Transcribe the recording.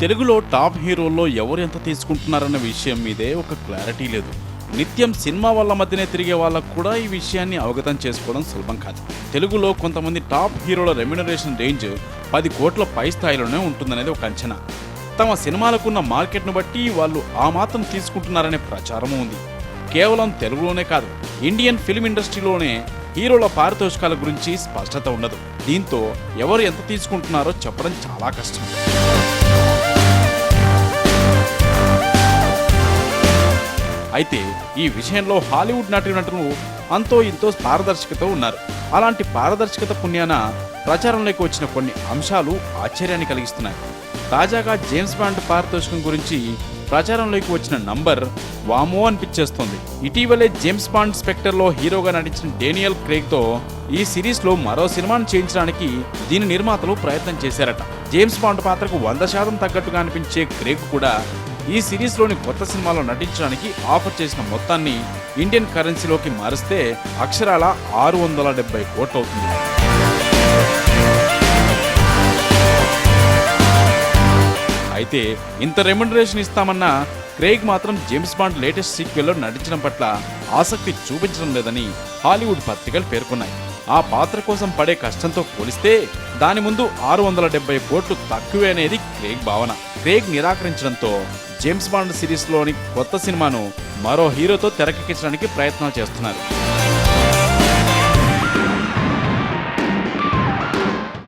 తెలుగులో టాప్ హీరోల్లో ఎవరు ఎంత తీసుకుంటున్నారన్న విషయం మీదే ఒక క్లారిటీ లేదు. నిత్యం సినిమా వాళ్ళ మధ్యనే తిరిగే వాళ్ళకు కూడా ఈ విషయాన్ని అవగతం చేసుకోవడం సులభం కాదు. తెలుగులో కొంతమంది టాప్ హీరోల రెమ్యునరేషన్ రేంజ్ పది కోట్ల పై స్థాయిలోనే ఉంటుందనేది ఒక అంచనా. తమ సినిమాలకున్న మార్కెట్ను బట్టి వాళ్ళు ఆ మాత్రం తీసుకుంటున్నారనే ప్రచారము ఉంది. కేవలం తెలుగులోనే కాదు ఇండియన్ ఫిల్మ్ ఇండస్ట్రీలోనే హీరోల పారితోషికాల గురించి స్పష్టత ఉండదు. దీంతో ఎవరు ఎంత తీసుకుంటున్నారో చెప్పడం చాలా కష్టం. అయితే ఈ విషయంలో హాలీవుడ్ నటీనటులు అంతో ఇంతో పారదర్శకత ఉన్నారు. అలాంటి పారదర్శకత పుణ్యాన ప్రచారంలోకి వచ్చిన కొన్ని అంశాలు ఆశ్చర్యాన్ని కలిగిస్తున్నాయి. తాజాగా జేమ్స్ బాండ్ పారితోషికం గురించి ప్రచారంలోకి వచ్చిన నంబర్ వామో అనిపించేస్తుంది. ఇటీవలే జేమ్స్ బాండ్ స్పెక్టర్లో హీరోగా నటించిన డేనియల్ క్రేగ్తో ఈ సిరీస్లో మరో సినిమాను చేయించడానికి దీని నిర్మాతలు ప్రయత్నం చేశారట. జేమ్స్ బాండ్ పాత్రకు వంద శాతం తగ్గట్టుగా అనిపించే క్రేగ్ కూడా ఈ సిరీస్లోని కొత్త సినిమాలో నటించడానికి ఆఫర్ చేసిన మొత్తాన్ని ఇండియన్ కరెన్సీలోకి మారిస్తే అక్షరాల ఆరు వందల డెబ్బై కోట్లు అవుతుంది. అయితే ఇంత రెమ్యునరేషన్ ఇస్తామన్న క్రేగ్ మాత్రం జేమ్స్ బాండ్ లేటెస్ట్ సీక్వెల్లో నటించడం పట్ల ఆసక్తి చూపించడం లేదని హాలీవుడ్ పత్రికలు పేర్కొన్నాయి. ఆ పాత్ర కోసం పడే కష్టంతో పోలిస్తే దాని ముందు ఆరు వందల డెబ్బై కోట్లు తక్కువే అనేది క్రేగ్ భావన. క్రేగ్ నిరాకరించడంతో జేమ్స్ బాండ్ సిరీస్లోని కొత్త సినిమాను మరో హీరోతో తెరకెక్కించడానికి ప్రయత్నాలు చేస్తున్నారు.